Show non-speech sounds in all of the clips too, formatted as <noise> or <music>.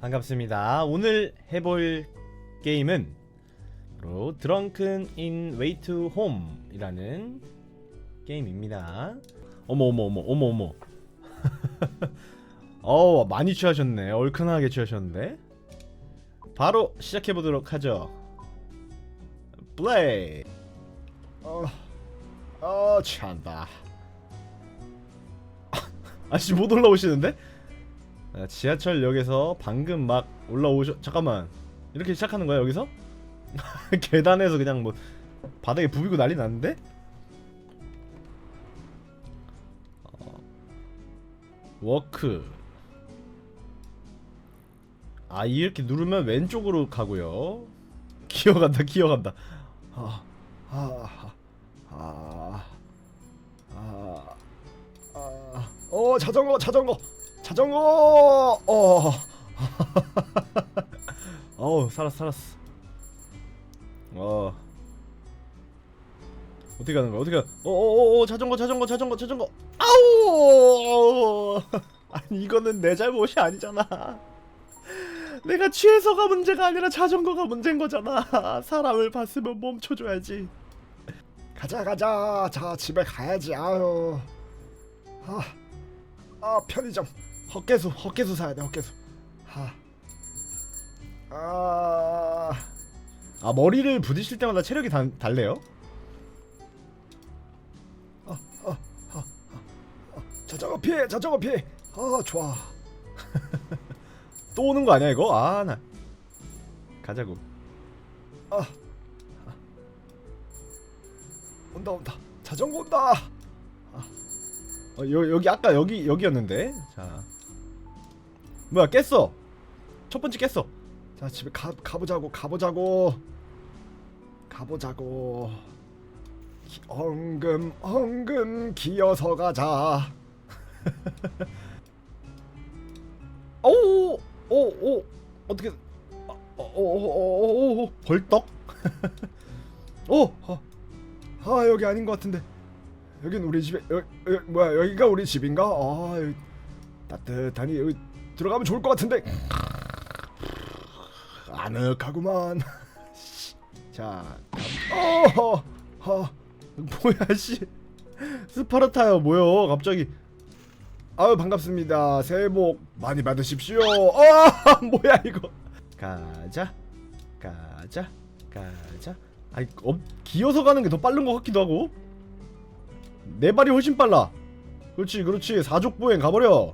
반갑습니다. 오늘 해볼 게임은 바로 드렁큰 인 웨이 투 홈이라는 게임입니다. 어머 어머 어머 어머 어머. <laughs> 어 많이 취하셨네. 얼큰하게 취하셨는데. 바로 시작해 보도록 하죠. 플레이. 어, 어 취한다. 아씨 못 올라오시는데? 아, 지하철역에서 방금 막 올라오셔 잠깐만. 이렇게 시작하는 거야 여기서? <laughs> 계단에서 그냥 뭐 바닥에 부비고 난리 났는데? 어, 워크. 아 이렇게 누르면 왼쪽으로 가고요. 기어간다 기어간다. 아, 아, 아, 아, 아, 어 자전거 자전거 자전거! 어. <laughs> 어우 살았어 살았어. 어. 어떻게 가는 거야? 어떻게 가? 어어어 자전거 자전거 자전거 자전거. 아우! <laughs> 아니 이거는 내 잘못이 아니잖아. 내가 취해서가 문제가 아니라 자전거가 문제인 거잖아. 사람을 봤으면 멈춰줘야지. 가자 가자. 자 집에 가야지. 아유. 아, 아 편의점 헛개수 헛개수 사야 돼 헛개수. 아, 아, 아 머리를 부딪힐 때마다 체력이 단, 달래요? 자전거 피해 자전거 피해. 아 좋아. <laughs> 또 오는 거 아니야 이거? 아 나. 가자고. 아, 온다 온다. 자전거 온다. 어, 여, 여기 아까 여기 여기였는데? 자 뭐야 깼어. 첫 번째 깼어. 자 집에 가 가보자고 가보자고. 가보자고. 기, 엉금 엉금 기어서 가자. 오오오 오, 어떻게 오오오오 벌떡? 오 어, 아 여기 아닌 것 같은데. 여긴 우리 집에 여, 여, 뭐야 여기가 우리 집인가? 아 여기 따뜻하니 여기 들어가면 좋을 것 같은데. 아늑하구만. <laughs> 자 어, 어 뭐야 씨. 스파르타요 뭐요? 갑자기. 아유 반갑습니다. 새해 복 많이 받으십시오. 아 <laughs> 뭐야 이거. 가자 가자 가자. 아니 업, 기어서 가는 게 더 빠른 것 같기도 하고. 내 발이 훨씬 빨라. 그렇지 그렇지. 사족보행 가버려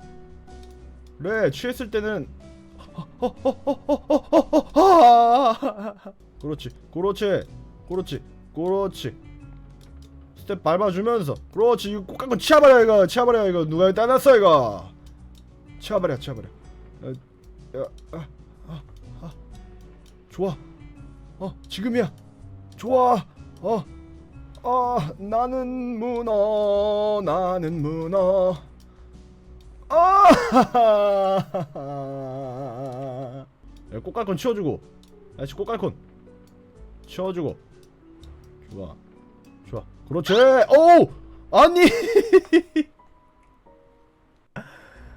그래 취했을 때는 <laughs> 그렇지 그렇지 그렇지 그렇지. 스텝 밟아주면서. 그렇지 이거 꼭 한번 치아버려 이거. 치아버려 이거. 누가 따놨어 이거? 치아버려 치아버려. 어, 야, 아, 아, 아. 좋아. 어 지금이야. 좋아. 어 아, 나는 문어, 나는 문어. 아, <laughs> 야, 꽃갈콘 치워주고. 아저씨 꽃갈콘 치워주고. 좋아, 좋아. 그렇지. 오, 아니, <laughs>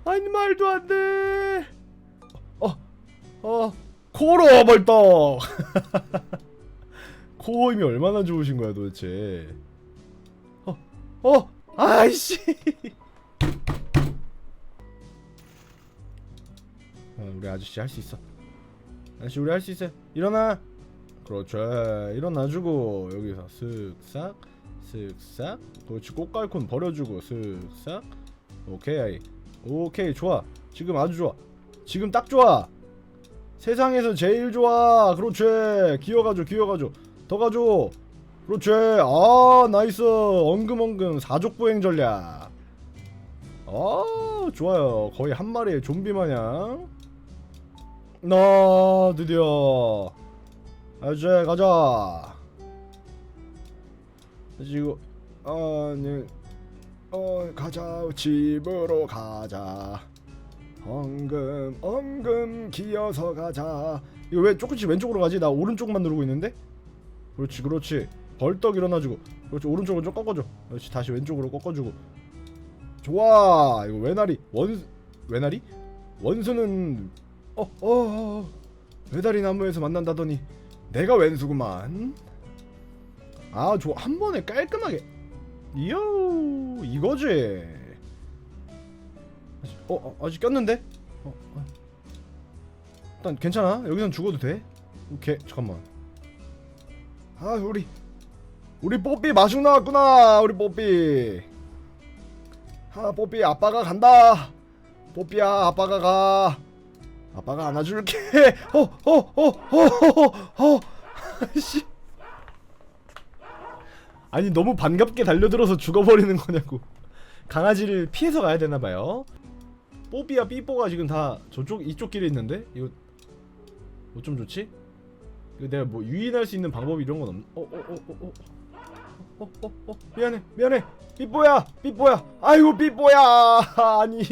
아니 말도 안 돼. 어, 어, 코로 벌떡. <laughs> 코어 힘이 얼마나 좋으신 거야 도대체 어? 어? 아이씨 어, 우리 아저씨 할 수 있어. 아저씨 우리 할 수 있어 일어나. 그렇죠. 일어나주고 여기서 쓱싹 쓱싹. 그렇지 꽃갈콘 버려주고 쓱싹. 오케이. 오케이 좋아. 지금 아주 좋아. 지금 딱 좋아. 세상에서 제일 좋아. 그렇지. 기어가줘 기어가줘. 더 가줘. 그렇지. 아 나이스. 엉금엉금 사족보행 전략. 아 좋아요. 거의 한 마리의 좀비 마냥 나 드디어 아저씨 가자. 지금 아니 어 가자. 집으로 가자. 엉금 엉금 기어서 가자. 이거 왜 조금씩 왼쪽으로 가지? 나 오른쪽만 누르고 있는데? 그렇지 그렇지. 벌떡 일어나주고. 그렇지 오른쪽으로 좀 꺾어줘. 그렇지 다시 왼쪽으로 꺾어주고. 좋아. 이거 외나리 원 외나리? 원수는 어, 어, 어. 배달이 나무에서 만난다더니 내가 왼수구만. 아 좋아 한 번에 깔끔하게 이요 이거지 아직, 어, 어 아직 꼈는데 어, 어. 일단 괜찮아 여기선 죽어도 돼 오케이 잠깐만 아, 우리 우리 뽀삐 마중 나왔구나. 우리 뽀삐. 아, 뽀삐 아빠가 간다. 뽀삐야, 아빠가 가. 아빠가 안아줄게. <laughs> 어, 어, 어, 어, 어, 어. 씨. 아니 너무 반갑게 달려들어서 죽어버리는 거냐고. 강아지를 피해서 가야 되나 봐요. 뽀삐야 삐뽀가 지금 다 저쪽 이쪽 길에 있는데? 이거 뭐좀 좋지? 이거 내가 뭐 유인할 수 있는 방법 이런 건 없? 어어어 어 어 어 어. 어, 어, 어, 미안해 미안해. 삐뽀야 삐뽀야. 아이고 삐뽀야. <laughs> 아니.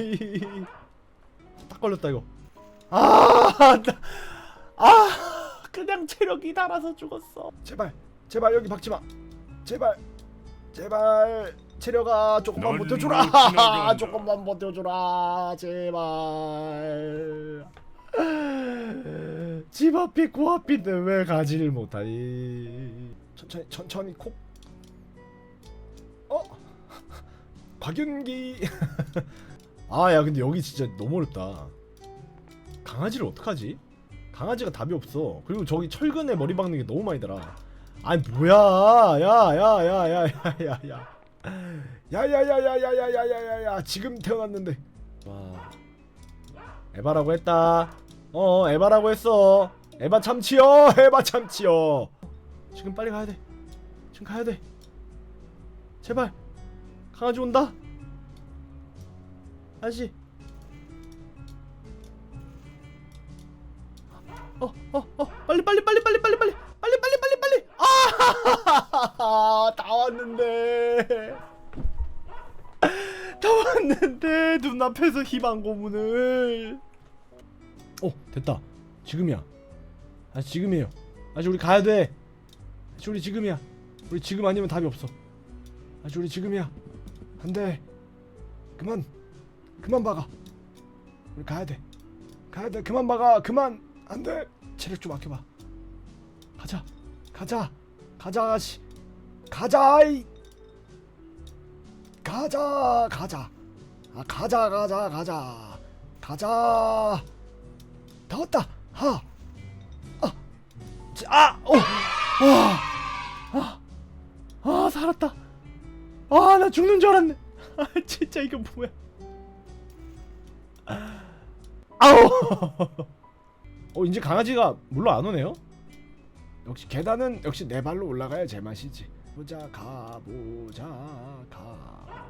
딱 걸렸다 이거 아, 나, 아 그냥 체력이 달아서 죽었어 제발, 제발 여기 박지 마. 제발, 제발 체력아 조금만 넌 버텨주라. 지나간다. <laughs> 조금만 버텨주라. 제발. 집 앞이 코앞인데 왜 가지를 못하니? 천천히, 천천히 콕. 어? <laughs> 곽윤기. <laughs> 아 야 근데 여기 진짜 너무 어렵다. 강아지를 어떡하지? 강아지가 답이 없어. 그리고 저기 철근에 머리 박는 게 너무 많이 들아. 아니 뭐야? 야야야야야야야. 야 야야야야야야야야야 지금 태어났는데 와. 에바라고 했다. 어 에바라고 했어. 에바 참치요. 에바 참치요. 지금 빨리 가야 돼. 지금 가야 돼. 제발. 강아지 온다. 아저씨. 어, 어, 어, 빨리, 빨리, 빨리, 빨리, 빨리, 빨리, 빨리, 빨리, 빨리, 빨리. 아, <laughs> 다 왔는데. 다 왔는데 눈앞에서 희망 고문을. 어, 됐다. 지금이야. 아, 지금이에요. 아직 우리 가야 돼. 아직 우리 지금이야. 우리 지금 아니면 답이 없어. 아직 우리 지금이야. 안 돼 그만 그만 박아 우리 가야 돼 가야 돼 그만 박아 그만 안돼. 체력 좀 아껴봐. 가자. 가자. 가자 아가씨. 가자 이. 가자 가자. 아 가자 가자 가자. 가자. 다 왔다. 하. 아, 자, 아, 오, 와, 아, 아 살았다. 아, 나 죽는 줄 알았네. <laughs> 아, 진짜 이거 뭐야? 아우. <laughs> 어, 이제 강아지가 물론 안 오네요. 역시 계단은 역시 네 발로 올라가야 제맛이지. 보자 가보자 가.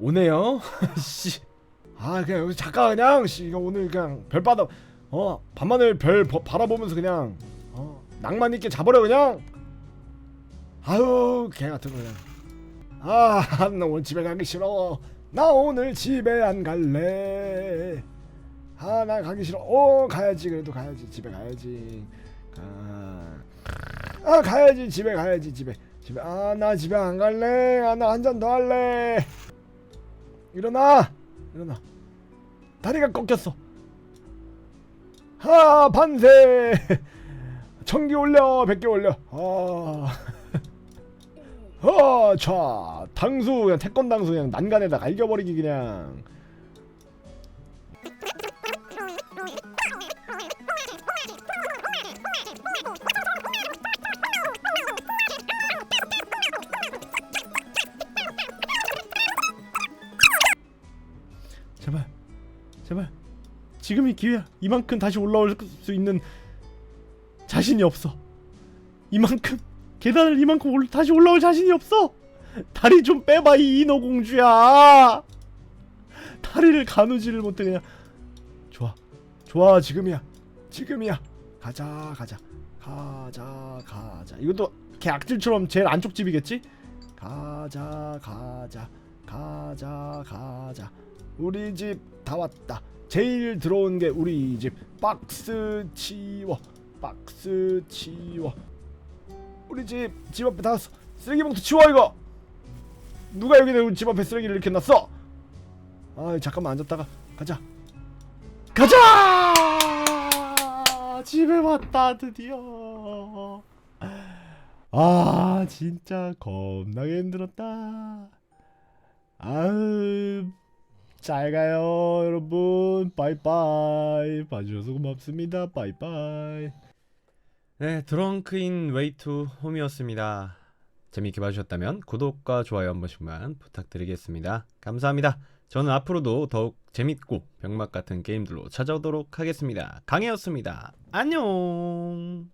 오네요. <laughs> 씨. 아 그냥 여기 잠깐 그냥 씨 이거 오늘 그냥 별 받아 어 밤하늘 별 버- 바라보면서 그냥 어 낭만 있게 자버려 그냥. 아유 개 같은 거 그냥. 아나 오늘 집에 가기 싫어. 나 오늘 집에 안 갈래. 아 나 가기 싫어. 어 가야지. 그래도 가야지. 집에 가야지. 아, 아 가야지. 집에 가야지. 집에. 집에. 아 나 집에 안 갈래. 아 나 한 잔 더 할래. 일어나. 일어나. 다리가 꺾였어. 하 반세 천기 올려. 백 개 올려. 아. 어, 자, 당수. 그냥 태권 당수 그냥 난간에다 갈겨버리기 그냥. 지금이 기회야. 이만큼 다시 올라올 수 있는 자신이 없어. 이만큼 계단을 이만큼 올, 다시 올라올 자신이 없어. 다리 좀 빼봐 이 인어 공주야. 다리를 가누지를 못해 그냥. 좋아. 좋아 지금이야. 지금이야. 가자, 가자, 가자, 가자. 이것도 걔 악질처럼 제일 안쪽 집이겠지? 가자, 가자, 가자, 가자. 우리 집 다 왔다. 제일 들어온 게 우리 집. 박스 치워, 박스 치워. 우리 집 집 앞에 다. 쓰레기 봉투 치워 이거. 누가 여기 우리 집 앞에 쓰레기를 이렇게 놨어? 아 잠깐만 앉았다가 가자. 가자! 집에 왔다 드디어 아 진짜 겁나게 힘들었다 아유 잘 가요 여러분. 바이바이. 봐주셔서 고맙습니다. 바이바이. 네 드렁크인 웨이 투 홈이었습니다. 재밌게 봐주셨다면 구독과 좋아요 한 번씩만 부탁드리겠습니다. 감사합니다. 저는 앞으로도 더욱 재밌고 병맛 같은 게임들로 찾아오도록 하겠습니다. 강혜였습니다. 안녕